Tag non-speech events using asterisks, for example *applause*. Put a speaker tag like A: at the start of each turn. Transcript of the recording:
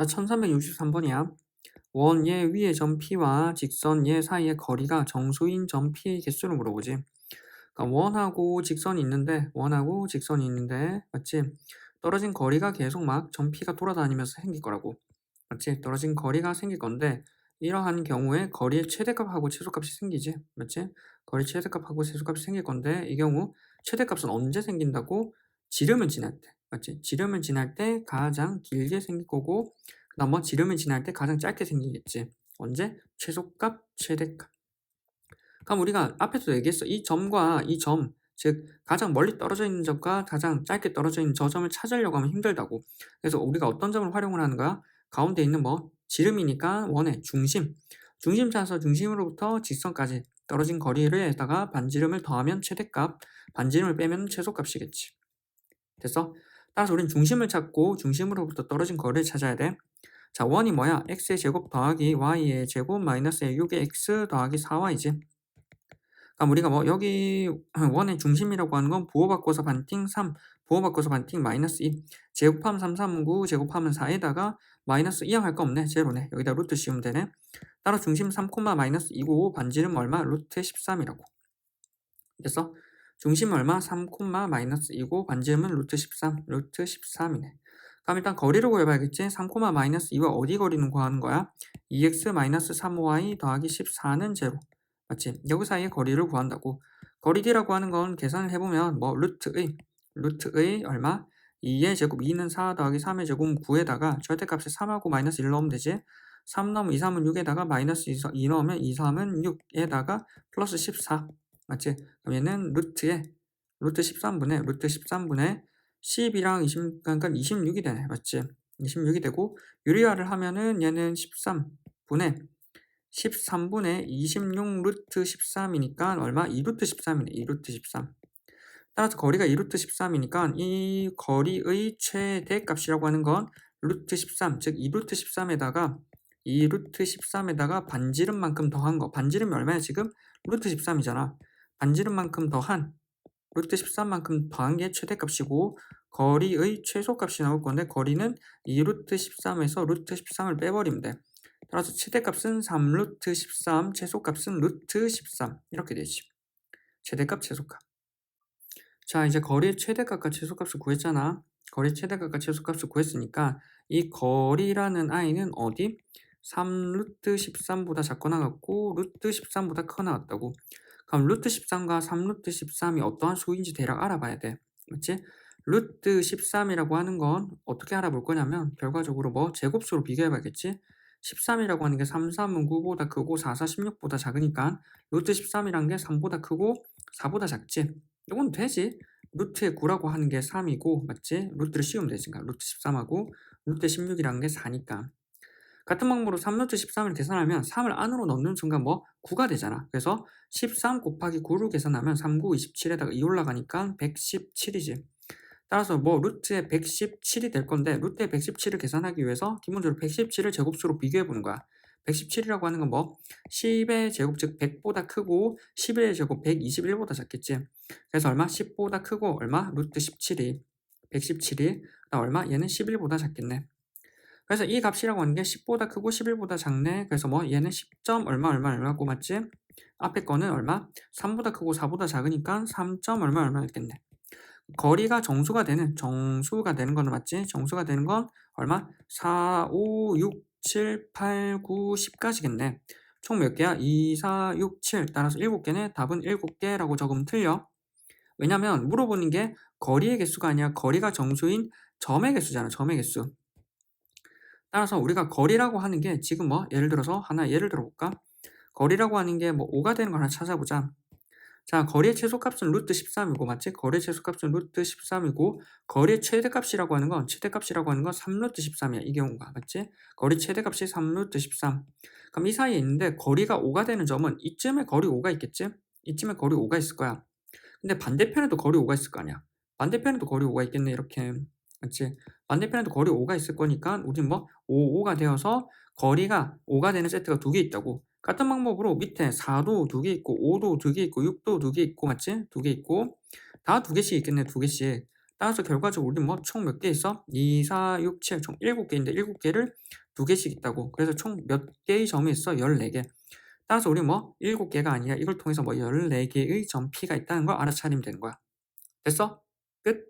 A: 자, 1363번이야. 원얘 위의 점 P와 직선 얘 사이의 거리가 정수인 점 P의 개수를 물어보지. 그러니까 원하고 직선이 있는데 원하고 직선이 있는데 맞지? 떨어진 거리가 계속 막 점 P가 돌아다니면서 생길 거라고. 맞지? 떨어진 거리가 생길 건데 이러한 경우에 거리의 최대값하고 최소값이 생기지. 맞지? 거리 최대값하고 최소값이 생길 건데 이 경우 최대값은 언제 생긴다고? 지름을 지날 때. 맞지? 지름을 지날 때 가장 길게 생길 거고 뭐 지름을 지날 때 가장 짧게 생기겠지. 언제? 최소값, 최대값. 그럼 우리가 앞에서 얘기했어. 이 점과 이 점, 즉 가장 멀리 떨어져 있는 점과 가장 짧게 떨어져 있는 저 점을 찾으려고 하면 힘들다고. 그래서 우리가 어떤 점을 활용을 하는 거야? 가운데 있는 뭐 지름이니까 원의 중심. 중심 찾아서 중심으로부터 직선까지 떨어진 거리를에다가 반지름을 더하면 최대값, 반지름을 빼면 최소값이겠지. 됐어? 따라서 우리는 중심을 찾고 중심으로부터 떨어진 거리를 찾아야 돼. 자, 원이 뭐야? x의 제곱 더하기 y의 제곱 마이너스 6의 x 더하기 4y지. 그럼 우리가 뭐 여기 *clears throat* 원의 중심이라고 하는 건 부호 바꿔서 반띵 3, 부호 바꿔서 반띵 마이너스 2, 제곱하면 3, 3, 9, 제곱하면 4에다가 마이너스 2항 할 거 없네. 제로네. 여기다 루트 씌우면 되네. 따라 중심 3, 마이너스 2고 반지름 얼마? 루트 13이라고. 됐어? 중심 얼마? 3, 마이너스 2고 반지름은 루트 13, 루트 13이네. 그럼 일단 거리를 구해봐야겠지? 3, 마이너스 2와 어디 거리는 구하는 거야? 2x 마이너스 3y 더하기 14는 제로. 맞지? 여기 사이의 거리를 구한다고. 거리디라고 하는 건 계산을 해보면 뭐 루트의 루트의 얼마? 2의 제곱 2는 4 더하기 3의 제곱 9에다가 절대값에 3하고 마이너스 1 넣으면 되지. 3 넣으면 2, 3은 6에다가 마이너스 2, 2 넣으면 2, 3은 6에다가 플러스 14 맞지? 그럼 얘는 루트에 루트 13분의 루트 13분의 10이랑 20, 그러니까 26이 되네 맞지? 26이 되고 유리화를 하면은 얘는 13분의 13분의 26 루트 13이니까 얼마? 2루트 13이네. 2루트 13. 따라서 거리가 2루트 13이니까 이 거리의 최대 값이라고 하는 건 루트 13, 즉 2루트 13에다가 2루트 13에다가 반지름만큼 더한 거. 반지름이 얼마야 지금? 루트 13이잖아. 반지름만큼 더한 루트 13만큼 더한 게 최대값이고 거리의 최소값이 나올 건데 거리는 2루트 13에서 루트 13을 빼버리면 돼. 따라서 최대값은 3루트 13, 최소값은 루트 13 이렇게 되지. 최대값, 최소값. 자 이제 거리의 최대값과 최소값을 구했잖아. 거리 최대값과 최소값을 구했으니까 이 거리라는 i는 어디? 3루트 13보다 작거나 같고 루트 13보다 크거나 같다고. 그럼 루트 13과 3루트 13이 어떠한 수인지 대략 알아봐야 돼. 맞지? 루트 13이라고 하는 건 어떻게 알아볼 거냐면 결과적으로 뭐 제곱수로 비교해 봐야겠지? 13이라고 하는 게 3, 3은 9보다 크고 4, 4, 16보다 작으니까 루트 13이란 게 3보다 크고 4보다 작지. 이건 되지. 루트의 9라고 하는 게 3이고 맞지? 루트를 씌우면 되지. 그러니까 루트 13하고 루트 16이라는 게 4니까. 같은 방법으로 3루트 13을 계산하면 3을 안으로 넣는 순간 뭐 9가 되잖아. 그래서 13 곱하기 9를 계산하면 3, 9, 27에다가 2 올라가니까 117이지. 따라서 뭐 루트에 117이 될 건데 루트에 117을 계산하기 위해서 기본적으로 117을 제곱수로 비교해 보는 거야. 117이라고 하는 건 뭐 10의 제곱 즉 100보다 크고 11의 제곱 121보다 작겠지. 그래서 얼마? 10보다 크고 얼마? 루트 17이 117이 나 얼마? 얘는 11보다 작겠네. 그래서 이 값이라고 하는 게 10보다 크고 11보다 작네. 그래서 뭐 얘는 10점 얼마 얼마 얼마고 맞지? 앞에 거는 얼마? 3보다 크고 4보다 작으니까 3점 얼마 얼마였겠네. 거리가 정수가 되는 정수가 되는 거는 맞지? 정수가 되는 건 얼마? 4, 5, 6, 7, 8, 9, 10까지겠네. 총 몇 개야? 2, 4, 6, 7 따라서 7개네. 답은 7개라고 적으면 틀려. 왜냐면 물어보는 게 거리의 개수가 아니라 거리가 정수인 점의 개수잖아. 점의 개수. 따라서 우리가 거리라고 하는 게 지금 뭐 예를 들어서 하나 예를 들어 볼까? 거리라고 하는 게 뭐 5가 되는 거 하나 찾아보자. 자, 거리의 최소값은 루트 13이고 맞지? 거리의 최소값은 루트 13이고 거리의 최대값이라고 하는 건 최대값이라고 하는 건 3루트 13이야. 이 경우가 맞지? 거리 최대값이 3루트 13. 그럼 이 사이에 있는데 거리가 5가 되는 점은 이쯤에 거리 5가 있겠지? 이쯤에 거리 5가 있을 거야. 근데 반대편에도 거리 5가 있을 거 아니야. 반대편에도 거리 5가 있겠네. 이렇게. 맞지? 반대편에도 거리 5가 있을 거니까 우린 뭐 5, 5가 되어서 거리가 5가 되는 세트가 두 개 있다고. 같은 방법으로 밑에 4도 두 개 있고 5도 두 개 있고 6도 두 개 있고 맞지? 두 개 있고 다 두 개씩 있겠네 두 개씩 따라서 결과적으로 우리 뭐총 몇 개 있어? 2, 4, 6, 7, 총 7개인데 7개를 두 개씩 있다고. 그래서 총 몇 개의 점이 있어? 14개. 따라서 우리 뭐 7개가 아니라 이걸 통해서 뭐 14개의 점 P가 있다는 걸 알아차리면 되는 거야. 됐어? 끝.